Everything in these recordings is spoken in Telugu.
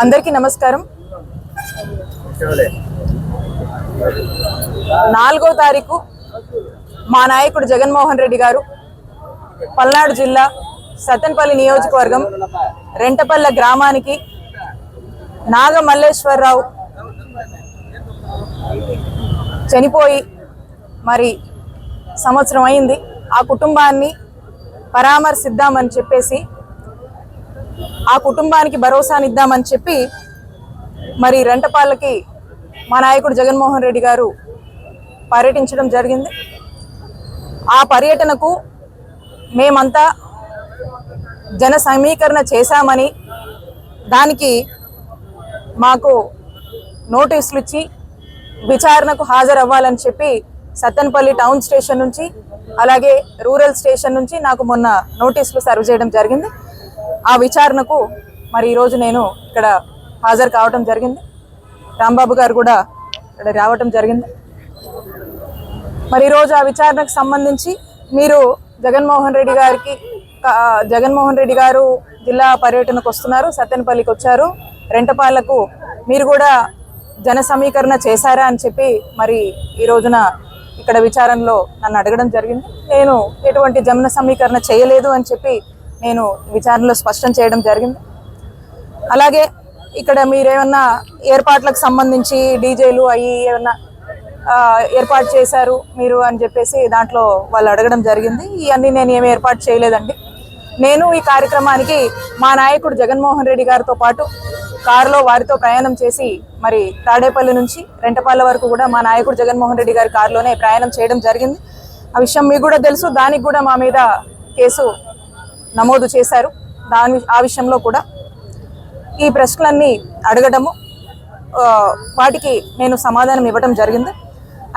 అందరికీ నమస్కారం. నాలుగో తారీఖు మా నాయకుడు జగన్మోహన్ రెడ్డి గారు పల్నాడు జిల్లా సత్తెనపల్లి నియోజకవర్గం రెంటపల్లె గ్రామానికి నాగమల్లేశ్వరరావు చనిపోయి మరి సంవత్సరం అయింది. ఆ కుటుంబాన్ని పరామర్శిద్దామని చెప్పేసి ఆ కుటుంబానికి భరోసానిద్దామని చెప్పి మరి రెంటపాళ్ళకి మా నాయకుడు జగన్మోహన్ రెడ్డి గారు పర్యటించడం జరిగింది. ఆ పర్యటనకు మేమంతా జన సమీకరణ చేశామని దానికి మాకు నోటీసులు ఇచ్చి విచారణకు హాజరవ్వాలని చెప్పి సత్తెనపల్లి టౌన్ స్టేషన్ నుంచి అలాగే రూరల్ స్టేషన్ నుంచి నాకు మొన్న నోటీసులు సర్వ్ చేయడం జరిగింది. ఆ విచారణకు మరి ఈరోజు నేను ఇక్కడ హాజరు కావటం జరిగింది. రాంబాబు గారు కూడా ఇక్కడ రావటం జరిగింది. మరి ఈరోజు ఆ విచారణకు సంబంధించి మీరు జగన్మోహన్ రెడ్డి గారికి జగన్మోహన్ రెడ్డి గారు జిల్లా పర్యటనకు వస్తున్నారు సత్తెనపల్లికి వచ్చారు. రెంటపాళ్ళకు మీరు కూడా జన సమీకరణ చేశారా అని చెప్పి మరి ఈ రోజున ఇక్కడ విచారణలో నన్ను అడగడం జరిగింది. నేను ఎటువంటి జన సమీకరణ చేయలేదు అని చెప్పి నేను విచారణలో స్పష్టం చేయడం జరిగింది. అలాగే ఇక్కడ మీరేమన్నా ఏర్పాట్లకు సంబంధించి డీజేలు అవి ఏమన్నా ఏర్పాటు చేశారు మీరు అని చెప్పేసి దాంట్లో వాళ్ళు అడగడం జరిగింది. ఇవన్నీ నేను ఏమి ఏర్పాటు చేయలేదండి. నేను ఈ కార్యక్రమానికి మా నాయకుడు జగన్మోహన్ రెడ్డి గారితో పాటు కారులో వారితో ప్రయాణం చేసి మరి తాడేపల్లి నుంచి రెంటపాళ్ళ వరకు కూడా మా నాయకుడు జగన్మోహన్ రెడ్డి గారి కారులోనే ప్రయాణం చేయడం జరిగింది. ఆ విషయం మీకు కూడా తెలుసు దానికి కూడా మా మీద కేసు నమోదు చేశారు. దాని ఆ విషయంలో కూడా ఈ ప్రశ్నలన్నీ అడగడము వాటికి నేను సమాధానం ఇవ్వడం జరిగింది.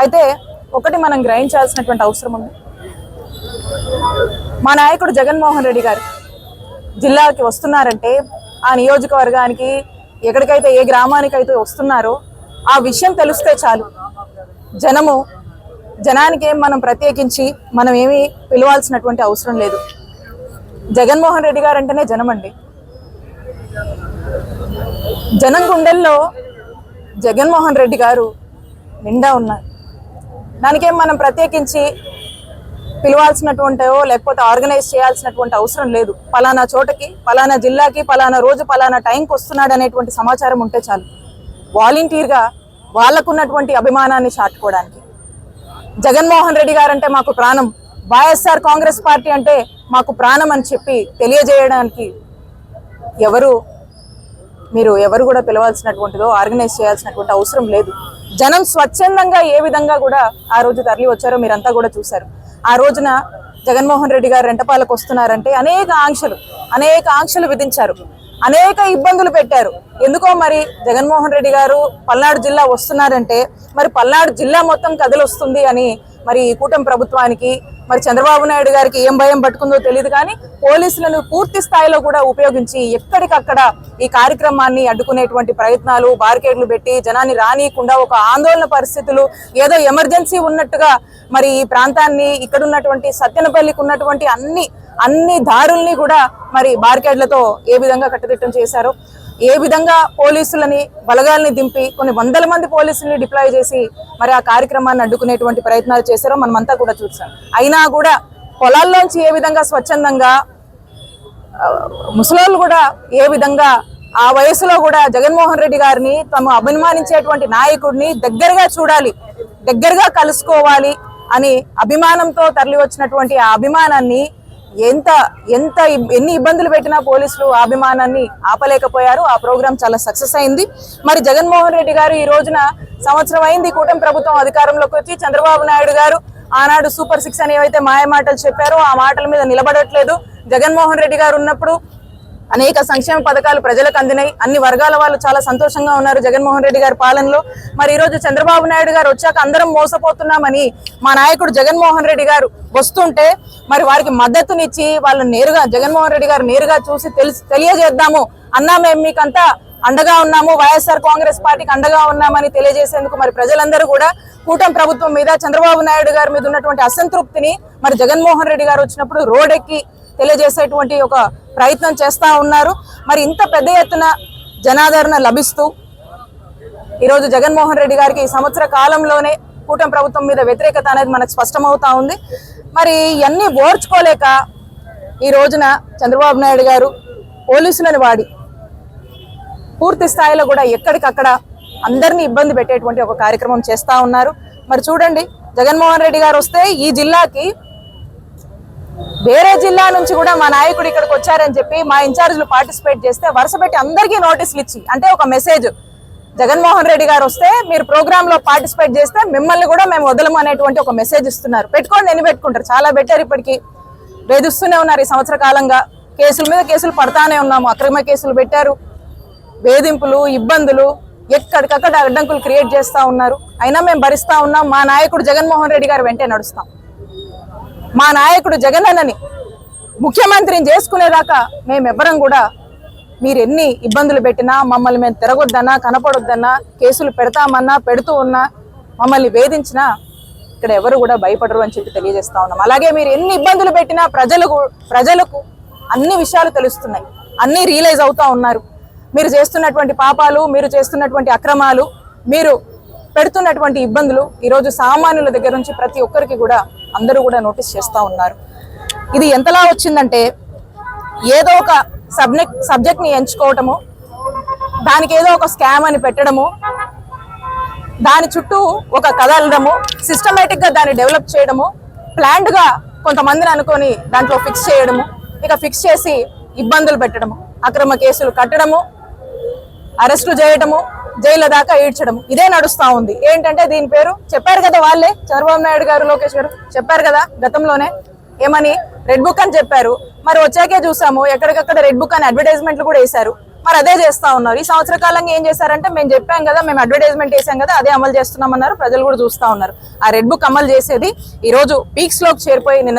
అయితే ఒకటి మనం గ్రహించాల్సినటువంటి అవసరం ఉంది. మా నాయకుడు జగన్మోహన్ రెడ్డి గారు జిల్లాకి వస్తున్నారంటే ఆ నియోజకవర్గానికి ఎక్కడికైతే ఏ గ్రామానికైతే వస్తున్నారో ఆ విషయం తెలిస్తే చాలు. జనము జనానికి మనం ప్రత్యేకించి మనం ఏమీ పిలవాల్సినటువంటి అవసరం లేదు. జగన్మోహన్ రెడ్డి గారు అంటేనే జనం అండి జనం గుండెల్లో జగన్మోహన్ రెడ్డి గారు నిండా ఉన్నారు. దానికేం మనం ప్రత్యేకించి పిలవాల్సినటువంటివో లేకపోతే ఆర్గనైజ్ చేయాల్సినటువంటి అవసరం లేదు. పలానా చోటకి పలానా జిల్లాకి పలానా రోజు పలానా టైంకి వస్తున్నాడు అనేటువంటి సమాచారం ఉంటే చాలు. వాలంటీర్గా వాళ్ళకున్నటువంటి అభిమానాన్ని చాటుకోవడానికి. జగన్మోహన్ రెడ్డి గారు అంటే మాకు ప్రాణం. వైఎస్ఆర్ కాంగ్రెస్ పార్టీ అంటే మాకు ప్రాణం అని చెప్పి తెలియజేయడానికి ఎవరు మీరు ఎవరు కూడా పిలవాల్సినటువంటిదో ఆర్గనైజ్ చేయాల్సినటువంటి అవసరం లేదు. జనం స్వచ్ఛందంగా ఏ విధంగా కూడా ఆ రోజు తరలి వచ్చారో మీరంతా కూడా చూశారు. ఆ రోజున జగన్మోహన్ రెడ్డి గారు రెంటపాలకు వస్తున్నారంటే అనేక ఆంక్షలు అనేక ఆంక్షలు విధించారు. అనేక ఇబ్బందులు పెట్టారు. ఎందుకో మరి జగన్మోహన్ రెడ్డి గారు పల్నాడు జిల్లా వస్తున్నారంటే మరి పల్నాడు జిల్లా మొత్తం కదిలొస్తుంది అని మరి ఈ కూటమి ప్రభుత్వానికి మరి చంద్రబాబు నాయుడు గారికి ఏం భయం పట్టుకుందో తెలియదు కానీ పోలీసులను పూర్తి స్థాయిలో కూడా ఉపయోగించి ఎక్కడికక్కడ ఈ కార్యక్రమాన్ని అడ్డుకునేటువంటి ప్రయత్నాలు బారికేడ్లు పెట్టి జనాన్ని రానియకుండా ఒక ఆందోళన పరిస్థితులు ఏదో ఎమర్జెన్సీ ఉన్నట్టుగా మరి ఈ ప్రాంతాన్ని ఇక్కడ ఉన్నటువంటి సత్యనపల్లికి ఉన్నటువంటి అన్ని అన్ని దారుల్ని కూడా మరి బారికేడ్లతో ఏ విధంగా కట్టుదిట్టం చేశారో ఏ విధంగా పోలీసులని బలగాల్ని దింపి కొన్ని వందల మంది పోలీసుల్ని డిప్లాయ్ చేసి మరి ఆ కార్యక్రమాన్ని అడ్డుకునేటువంటి ప్రయత్నాలు చేశారో మనమంతా కూడా చూసాం. అయినా కూడా పొలాల్లోంచి ఏ విధంగా స్వచ్ఛందంగా ముసలోళ్ళు కూడా ఏ విధంగా ఆ వయసులో కూడా జగన్మోహన్ రెడ్డి గారిని తమ అభిమానించేటువంటి నాయకుడిని దగ్గరగా చూడాలి దగ్గరగా కలుసుకోవాలి అని అభిమానంతో తరలి వచ్చినటువంటి ఆ అభిమానాన్ని ఎంత ఎంత ఎన్ని ఇబ్బందులు పెట్టినా పోలీసులు ఆ అభిమానాన్ని ఆపలేకపోయారు. ఆ ప్రోగ్రాం చాలా సక్సెస్ అయింది. మరి జగన్మోహన్ రెడ్డి గారు ఈ రోజున సంవత్సరం అయింది కూటమి ప్రభుత్వం అధికారంలోకి వచ్చి చంద్రబాబు నాయుడు గారు ఆనాడు సూపర్ సిక్స్ అని ఏవైతే మాయ మాటలు చెప్పారో ఆ మాటల మీద నిలబడట్లేదు. జగన్మోహన్ రెడ్డి గారు ఉన్నప్పుడు అనేక సంక్షేమ పథకాలు ప్రజలకు అందినాయి. అన్ని వర్గాల వాళ్ళు చాలా సంతోషంగా ఉన్నారు జగన్మోహన్ రెడ్డి గారి పాలనలో. మరి ఈ రోజు చంద్రబాబు నాయుడు గారు వచ్చాక అందరం మోసపోతున్నామని మా నాయకుడు జగన్మోహన్ రెడ్డి గారు వస్తుంటే మరి వారికి మద్దతునిచ్చి వాళ్ళు నేరుగా జగన్మోహన్ రెడ్డి గారు నేరుగా చూసి తెలిసి తెలియజేద్దాము అన్నా మేము మీకంతా అండగా ఉన్నాము వైఎస్ఆర్ కాంగ్రెస్ పార్టీకి అండగా ఉన్నామని తెలియజేసేందుకు మరి ప్రజలందరూ కూడా కూటమి ప్రభుత్వం మీద చంద్రబాబు నాయుడు గారి మీద ఉన్నటువంటి అసంతృప్తిని మరి జగన్మోహన్ రెడ్డి గారు వచ్చినప్పుడు రోడ్ ఎక్కి తెలియజేసేటువంటి ఒక ప్రయత్నం చేస్తూ ఉన్నారు. మరి ఇంత పెద్ద ఎత్తున జనాదరణ లభిస్తూ ఈరోజు జగన్మోహన్ రెడ్డి గారికి ఈ సంవత్సర కాలంలోనే కూటమి ప్రభుత్వం మీద వ్యతిరేకత అనేది మనకు స్పష్టమవుతా ఉంది. మరి ఇవన్నీ ఓర్చుకోలేక ఈ రోజున చంద్రబాబు నాయుడు గారు పోలీసులను వాడి పూర్తి స్థాయిలో కూడా ఎక్కడికక్కడ అందరినీ ఇబ్బంది పెట్టేటువంటి ఒక కార్యక్రమం చేస్తూ ఉన్నారు. మరి చూడండి జగన్మోహన్ రెడ్డి గారు వస్తే ఈ జిల్లాకి వేరే జిల్లా నుంచి కూడా మా నాయకుడు ఇక్కడికి వచ్చారని చెప్పి మా ఇన్ఛార్జ్లు పార్టిసిపేట్ చేస్తే వరుస పెట్టి అందరికీ నోటీసులు ఇచ్చి అంటే ఒక మెసేజ్. జగన్మోహన్ రెడ్డి గారు వస్తే మీరు ప్రోగ్రామ్లో పార్టిసిపేట్ చేస్తే మిమ్మల్ని కూడా మేము వదలము అనేటువంటి ఒక మెసేజ్ ఇస్తున్నారు. పెట్టుకోండి ఎన్ని పెట్టుకుంటారు? చాలా బెటర్ ఇప్పటికీ. వేధిస్తూనే ఉన్నారు ఈ సంవత్సర కాలంగా. కేసుల మీద కేసులు పడతానే ఉన్నాము. అక్రమ కేసులు పెట్టారు. వేధింపులు ఇబ్బందులు ఎక్కడికక్కడ అడ్డంకులు క్రియేట్ చేస్తా ఉన్నారు. అయినా మేము భరిస్తా ఉన్నాం. మా నాయకుడు జగన్మోహన్ రెడ్డి గారు వెంటే నడుస్తాం. మా నాయకుడు జగన్ అన్నని ముఖ్యమంత్రిని చేసుకునేదాకా మేమెవ్వరం కూడా మీరు ఎన్ని ఇబ్బందులు పెట్టినా మమ్మల్ని మేము తిరగొద్దన్నా కనపడొద్దన్నా కేసులు పెడతామన్నా పెడుతూ ఉన్నా మమ్మల్ని వేధించినా ఇక్కడ ఎవరు కూడా భయపడరు అని చెప్పి తెలియజేస్తా ఉన్నాం. అలాగే మీరు ఎన్ని ఇబ్బందులు పెట్టినా ప్రజలకు ప్రజలకు అన్ని విషయాలు తెలుస్తున్నాయి. అన్నీ రియలైజ్ అవుతూ ఉన్నారు. మీరు చేస్తున్నటువంటి పాపాలు మీరు చేస్తున్నటువంటి అక్రమాలు మీరు పెడుతున్నటువంటి ఇబ్బందులు ఈరోజు సామాన్యుల దగ్గర నుంచి ప్రతి ఒక్కరికి కూడా అందరూ కూడా నోటీస్ చేస్తూ ఉన్నారు. ఇది ఎంతలా వచ్చిందంటే ఏదో ఒక సబ్జెక్ట్ సబ్జెక్ట్ని ఎంచుకోవటము దానికి ఏదో ఒక స్కామ్ అని పెట్టడము దాని చుట్టూ ఒక కథ సిస్టమేటిక్గా దాన్ని డెవలప్ చేయడము ప్లాన్డ్గా కొంతమందిని అనుకొని దాంట్లో ఫిక్స్ చేయడము ఇక ఫిక్స్ చేసి ఇబ్బందులు పెట్టడము అక్రమ కేసులు కట్టడము అరెస్టు చేయడము జైలు దాకా ఈడ్చడం ఇదే నడుస్తా ఉంది. ఏంటంటే దీని పేరు చెప్పారు కదా వాళ్ళే. చంద్రబాబు నాయుడు గారు లోకేష్ గారు చెప్పారు కదా గతంలోనే. ఏమని? రెడ్ బుక్ అని చెప్పారు. మరి వచ్చాకే చూసాము ఎక్కడికక్కడ రెడ్ బుక్ అని అడ్వర్టైజ్మెంట్లు కూడా వేశారు. మరి అదే చేస్తా ఉన్నారు. ఈ సంవత్సర కాలంగా ఏం చేశారంటే మేము చెప్పాం కదా మేము అడ్వర్టైజ్మెంట్ వేసాం కదా అదే అమలు చేస్తున్నామన్నారు. ప్రజలు కూడా చూస్తా ఉన్నారు. ఆ రెడ్ బుక్ అమలు చేసేది ఈ రోజు పీక్స్లోకి చేరిపోయి నిన్న